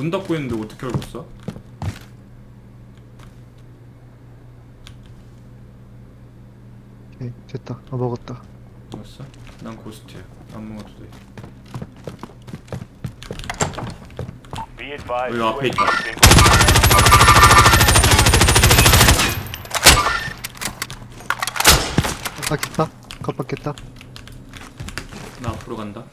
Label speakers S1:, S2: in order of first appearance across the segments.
S1: 문 닫고 있는데 어떻게 알고 있어?
S2: 오케이 됐다 아 먹었다
S1: 알았어? 난 고스트야 안 먹어도 돼
S3: Be advised.
S1: 여기 앞에 있다.
S2: 깜빡했다 깜빡했다
S1: 나 앞으로 간다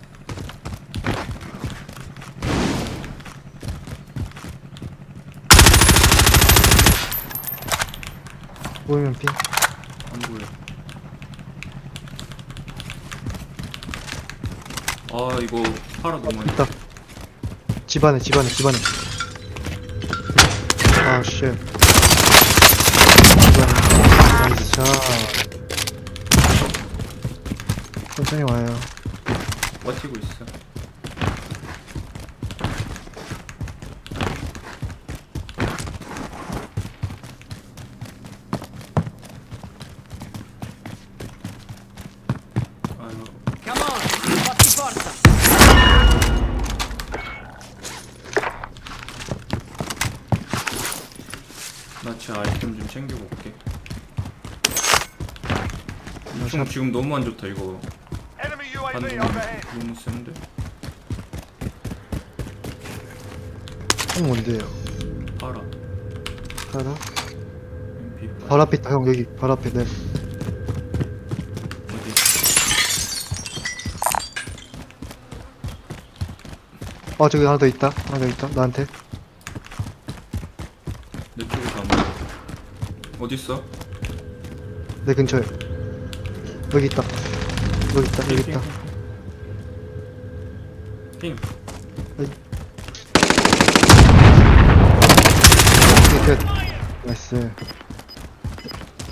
S2: 보이면 핑.
S1: 안 보여. 아 이거 팔아 너무 많이.
S2: 있다. 집안에 집안에 집안에. 아쉣. 집안에. 나이스 샷 천천히 와요.
S1: 버티고 있어 아이고
S4: Come on, fatti forza!
S1: 나 제 아이템 좀 챙기고 올게. 총 지금 너무 안 좋다 이거. 반동. 너무 센데?
S2: 형 뭔데요?
S1: 팔아.
S2: 하나
S1: MP
S2: 앞에 있다 형. 여기 바로 앞에 네.
S1: 어디?
S2: 아 저기 하나 더 있다. 하나 더 있다. 나한테
S1: 내 쪽에 다 먹어 어딨어?
S2: 내 근처에. 여기 있다. 여기 있다 여기 있다.
S1: 핑.
S2: 여기. 끝. 나이스.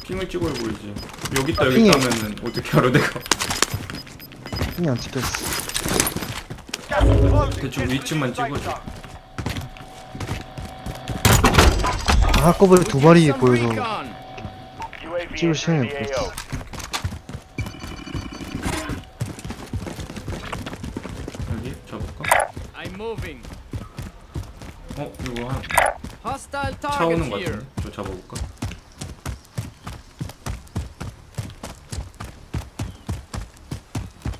S1: 핑을 찍어야 보이지. 여기 있다 여기
S2: 핑이-
S1: 있다 하면은 어떻게 알아 내가?
S2: 핑이 안 찍혔어.
S1: 대충 위치만 찍어줘.
S3: zone.
S2: 아, 한꺼번에 두 마리 보여서 찍을 시간이. 없어
S1: 여기?
S4: I'm moving.
S1: 어 이거 한
S4: Hostile
S1: 차 오는
S4: target
S1: 거
S4: here.
S1: 같은데 저 잡아볼까?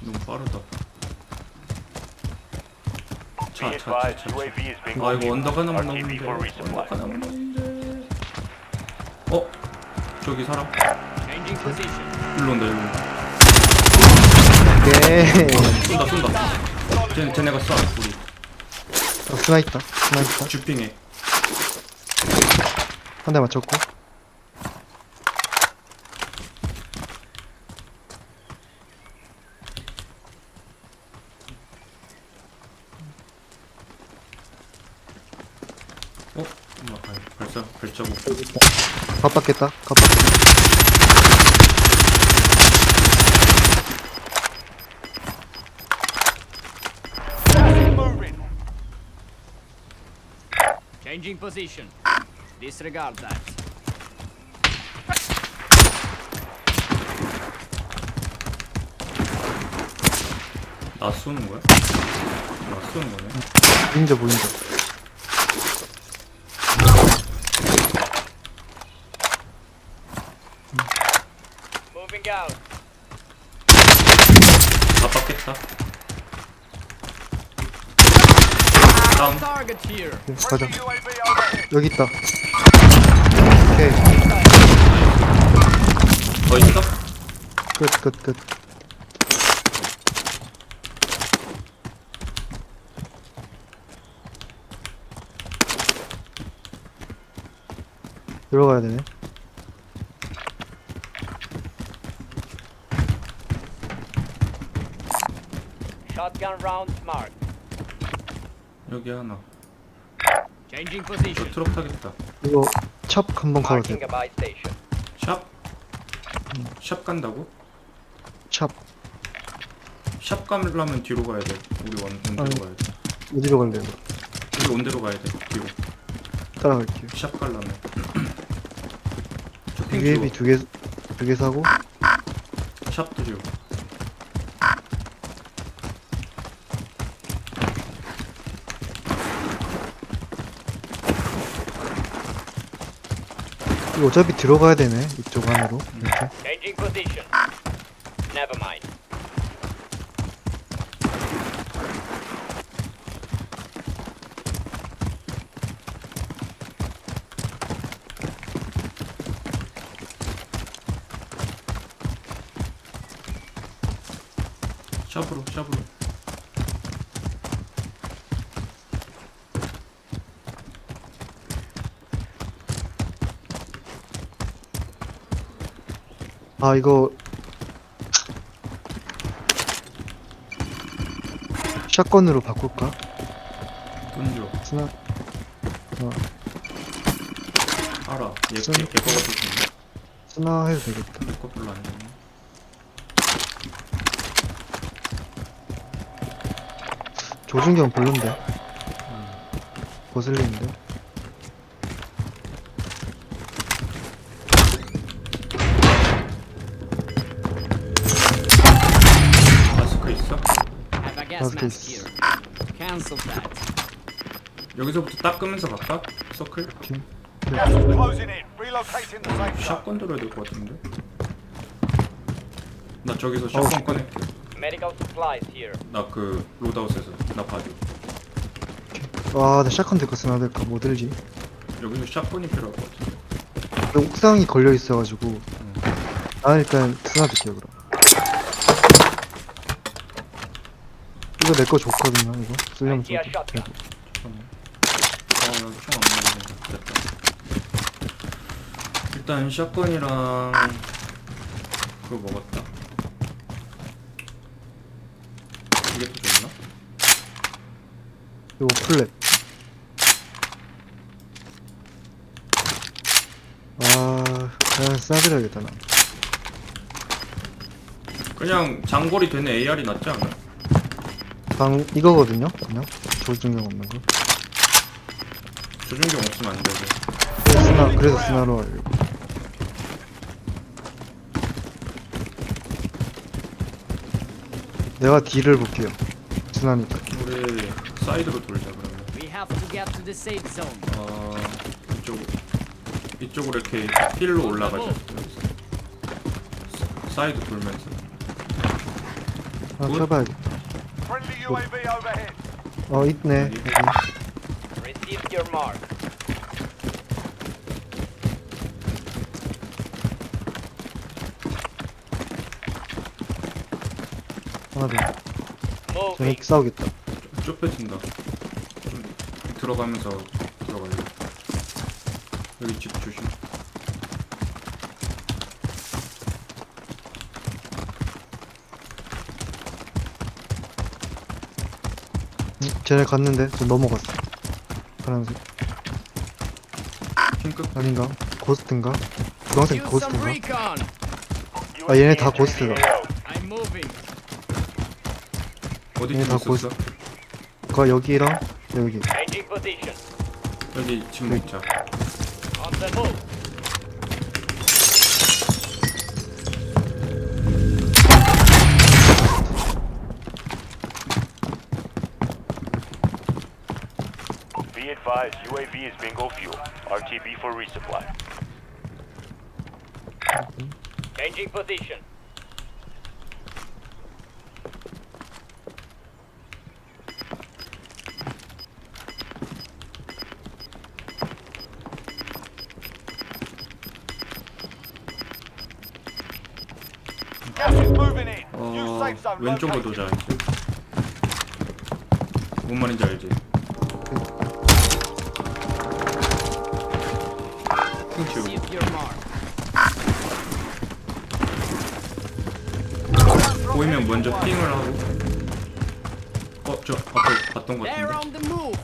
S1: 너무 빠르다 차 차 차차
S3: is being
S1: 아 이거 언덕 하나만 남는데
S3: for
S1: 언덕. 하나만 어? 저기 사람. 일로 온다 일로 온다.
S2: 오케이
S1: 쏜다 쏜다. 쟤, 쟤네가 쏴 우리.
S2: 어, 스나 있다 스나 있다
S1: 주핑해.
S2: 한 대 맞췄고
S1: 어? 엄마 발, 발자, 발자국
S2: 갑박했다 갑박.
S4: Changing position. Disregard that.
S1: 나 쏘는 거야? 나 쏘는 거네
S2: 보인다 보인다
S4: Here.
S2: 네, 가자. 여기 있다 오케이
S1: 더 있어?
S2: 끝 끝 끝 들어가야 되네
S4: Shotgun round marked.
S1: 여기 하나.
S4: Changing
S1: 저
S4: position.
S1: 트럭 타겠다.
S2: 이거 찹 한번 가도
S4: Marking a buy station.
S1: 샵? 샵 간다고?
S2: 돼찹
S1: 샵 가려면 뒤로 가야 돼. 우리 원,
S2: 아니.
S1: 가야 돼.
S2: 어디로 갈래요?
S1: 우리 온대로 가야 돼. 뒤로.
S2: 따라갈게요.
S1: 샵 가려면. 쇼핑
S2: UAV
S1: 주
S2: 두개두 개 사고?
S1: 샵 드리고
S2: 이거 어차피 들어가야 되네 이쪽 안으로 이렇게
S4: Changing position. Never mind.
S1: 샵으로 샵으로
S2: 아 이거. 샷건으로 바꿀까?
S1: 던져
S2: 스나
S1: 알아. 얘
S2: 좀-
S1: 걔, 걔거 같은
S2: 스나 해도 되겠다.
S1: 내거 별로 안 좋네.
S2: 조준경 별론데? 거슬리는데
S4: gas mask here. Cancel that.
S1: 여기서부터 닦으면서 갈까? 서클?
S3: Gas is closing in. Relocating the safe zone.
S1: 샷건 들어야 될 것 같은데 나 저기서 샷건 꺼낼게
S4: Medical supplies here.
S1: 나 그 로드아웃에서 나 봐줘
S2: 와나 샷건 들까 스나 들까 뭐 들지?
S1: 여기서 샷건이 필요할 것 같은데
S2: 근데 옥상이 걸려 있어가지고 아 일단 스나 들게요 그럼 이거 내 거 좋거든요 이거 쓰려면
S4: shotgun.
S1: 잠깐만 아총안 먹는데 됐다 일단 샷건이랑 그거 먹었다 이게 더 좋나?
S2: 이거 플랫 아 그냥 싸드려야겠다 나
S1: 그냥 장골이 되는 AR이 낫지 않아?
S2: 방 이거거든요 그냥. 조준경 없는 거.
S1: 조준경 없으면 안 되고
S2: 스나 그래서 스나로 하려고. 내가 D를 볼게요. 스나니까.
S1: 우리 사이드로 돌자 그러면.
S4: We have to get to the safe zone.
S1: 어 이쪽 이쪽으로 이렇게 힐로 올라가자. 여기서. 사- 사이드 돌면서.
S2: 하나
S1: 굿.
S2: 켜봐야겠다
S3: Friendly UAV overhead.
S2: 어 있네
S1: 여기.
S2: 여기
S4: Received your mark.
S2: 하나 더. 저기 싸우겠다
S1: 좁혀진다 좀 들어가면서 들어갈래 여기 집 조심
S2: 쟤네 갔는데 저 넘어갔어 파란색
S1: 핑크
S2: 아닌가? 고스트인가? 주황색
S4: Use some
S2: 고스트인가?
S4: recon.
S2: 아 얘네 다 고스트다
S3: AO.
S4: I'm moving.
S1: 어디
S2: 얘네 집다
S1: 있었어?
S2: 고스트 그 여기랑 여기
S4: Changing position.
S1: 여기
S4: On the move.
S3: advised, UAV is bingo fuel. RTB for resupply.
S4: Changing position.
S3: Gas is moving in. New
S1: 어
S3: safe zone
S1: 왼쪽으로
S3: located.
S1: 도자 이제 뭔 말인지 알지? 보이면 먼저 핑을 하고 어 저 앞에 봤던 것
S4: They're
S1: 같은데
S4: on the move.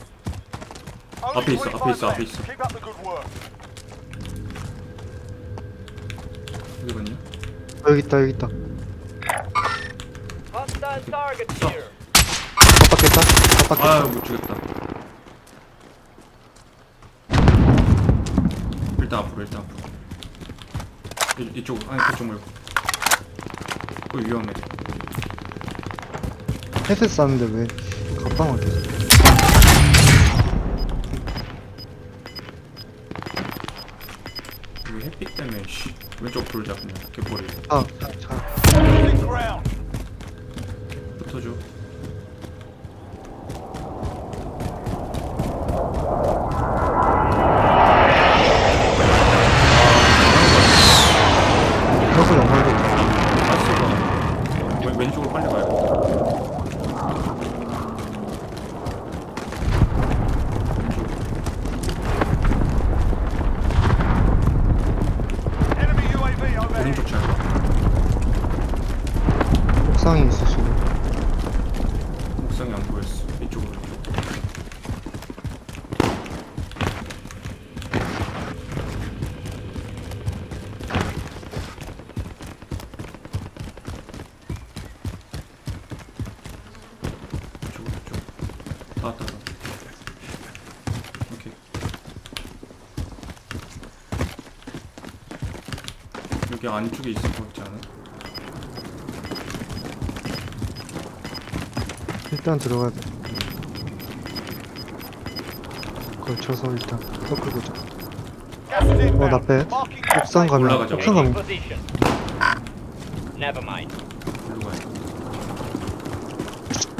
S3: Only
S1: 앞에 있어, 앞에
S3: 25
S1: 있어, 앞에. 있어.
S3: Work.
S1: 이거든요
S2: 어, 여기 있다 여기 있다
S4: Hostile target
S1: Stop.
S4: here.
S2: 깜빡했다 깜빡했다
S1: 아못 죽였다 일단 앞으로 일단 앞으로 이, 이쪽 아니 그쪽 말고 그거 위험해
S2: 헤드 쌌는데 왜 갑방을 계속
S1: 여기 햇빛 때문에 씨. 왼쪽 불 잡으면 개꼬리.
S2: 아, 자,
S3: ground.
S1: 붙어줘.
S2: 저거 영화겠다.
S1: 가스가 왼- 왼쪽으로 빨리 가야 돼
S3: Enemy UAV overhead.
S1: 오른쪽 잘 봐.
S2: 옥상에 있어, 지금.
S1: 옥상이 안 보였어 이쪽으로 이쪽으로 이쪽 다 왔다 다 왔다. 오케이 여기 안쪽에 있을 것 같지 않아?
S2: 일단 들어가야 돼. 걸쳐서 일단 서클 보자. 어, 나 빼. 옥상 가면,
S1: 올라가자.
S2: 옥상 가면.
S4: Never mind.
S1: 일로 가야 돼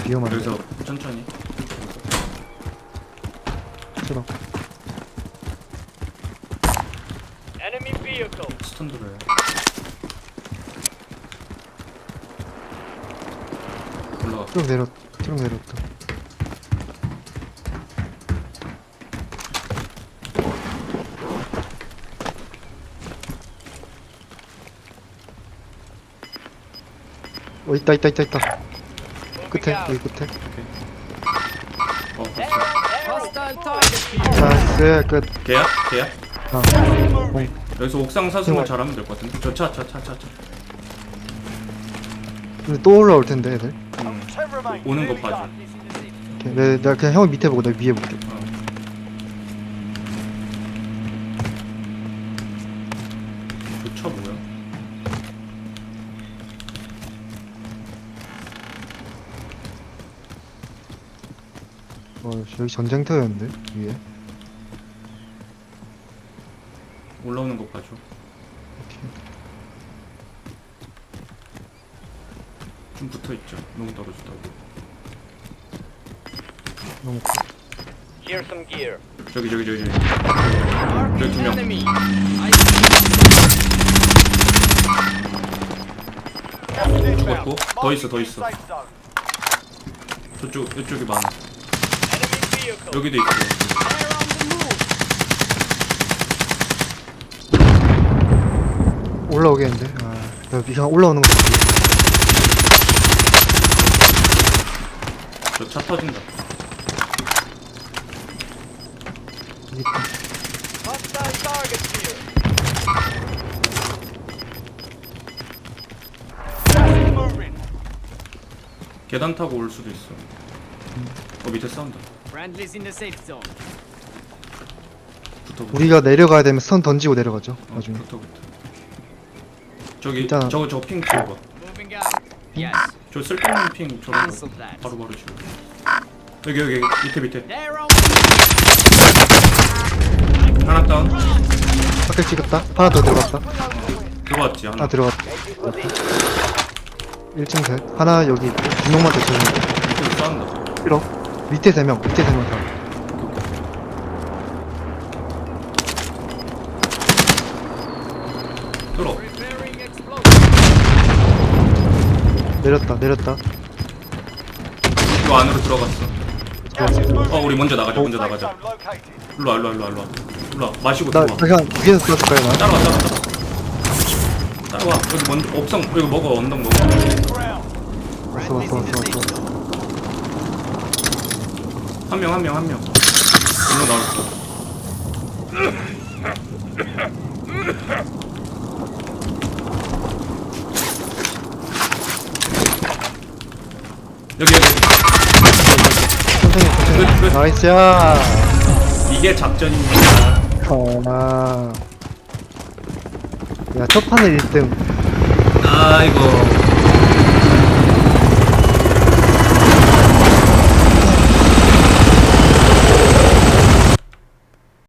S2: 위험한데.
S1: 여기서 천천히
S4: Enemy vehicle.
S1: 스턴 들어요
S2: 쭉 내렸, 쭉 내렸다. 어, 있다, 있다, 있다, 있다.
S4: Moving
S2: 끝에,
S4: out.
S2: 여기 끝에.
S1: 어
S4: here.
S2: 나이스, 끝.
S1: 개야? 개야?
S2: 아,
S1: 여기서 옥상 사수만 잘하면 될 것 같은데 저 차 차 차 차차
S2: 근데 또 올라올 텐데, 애들.
S1: 음,
S3: Ten remain.
S1: 오는 거 봐줘.
S2: 오케이, 내, 내가 그냥 형 밑에 보고 내가 위에 볼게.
S1: 어.
S2: 여기 전쟁터였는데, 위에.
S1: 올라오는 거 봐줘 좀 붙어 있죠 너무 떨어졌다고
S2: 너무 커.
S4: Here's some gear.
S1: 저기 저기 저기 저기 저기 두 명
S4: Enemy.
S3: Gas is inbound.
S1: 죽었고 더 있어 더 있어. 저쪽 이쪽이 많아. 여기도 있어
S2: 올라오겠는데? 아, 여기 그냥 올라오는 거.
S1: 저차 터진다.
S4: Hostile here.
S3: Moving.
S1: 계단 타고 올 수도 있어 어 밑에 싸운다
S4: Friendly's in the safe zone.
S1: 붙어 붙어
S2: 우리가 내려가야 되면 선 던지고 내려가죠,
S1: 어,
S2: 나중에.
S1: 붙어 붙어 저기
S2: 일단-
S1: 저거 저핑 찍어봐
S4: Moving out. Yes.
S1: 저 쓸데없는 핑 저런 거
S4: Cancel that.
S1: 바로 바로 지워 여기 여기 여기, 밑에 밑에
S4: They're on.
S1: 하나 다운
S2: 밖에 찍었다. 하나 더 들어갔다.
S1: 들어왔지 하나
S2: 하나 들어갔다. 1층 셋. 하나 여기 있고, 두 명만 더.
S1: 밑에서 싸운다
S2: 싫어. 밑에 세 명, 밑에 세명 다.
S1: 들어.
S2: 내렸다, 내렸다.
S1: 이거 안으로 들어갔어
S3: moving.
S1: 어 우리 먼저 나가자 먼저 나가자. 일로와 일로와 일로와 일로와 일로와 마시고
S2: 나,
S1: 들어와
S2: 나 그냥 위에서 쏘줄까요, 나?
S1: 따라와 따라와 따라와 따라와 여기 먼저 옥상 여기 먹어 언덕 먹어.
S2: 왔어, 왔어, 왔어, 왔어.
S1: 한 명 한 명 한명 일로 나왔어 여기 여기
S2: 천천히,
S1: 끝,
S2: 천천히.
S1: 끝.
S2: 나이스야.
S1: 이게 작전입니다
S2: 아. 야, 첫 판에 1등.
S1: 아이고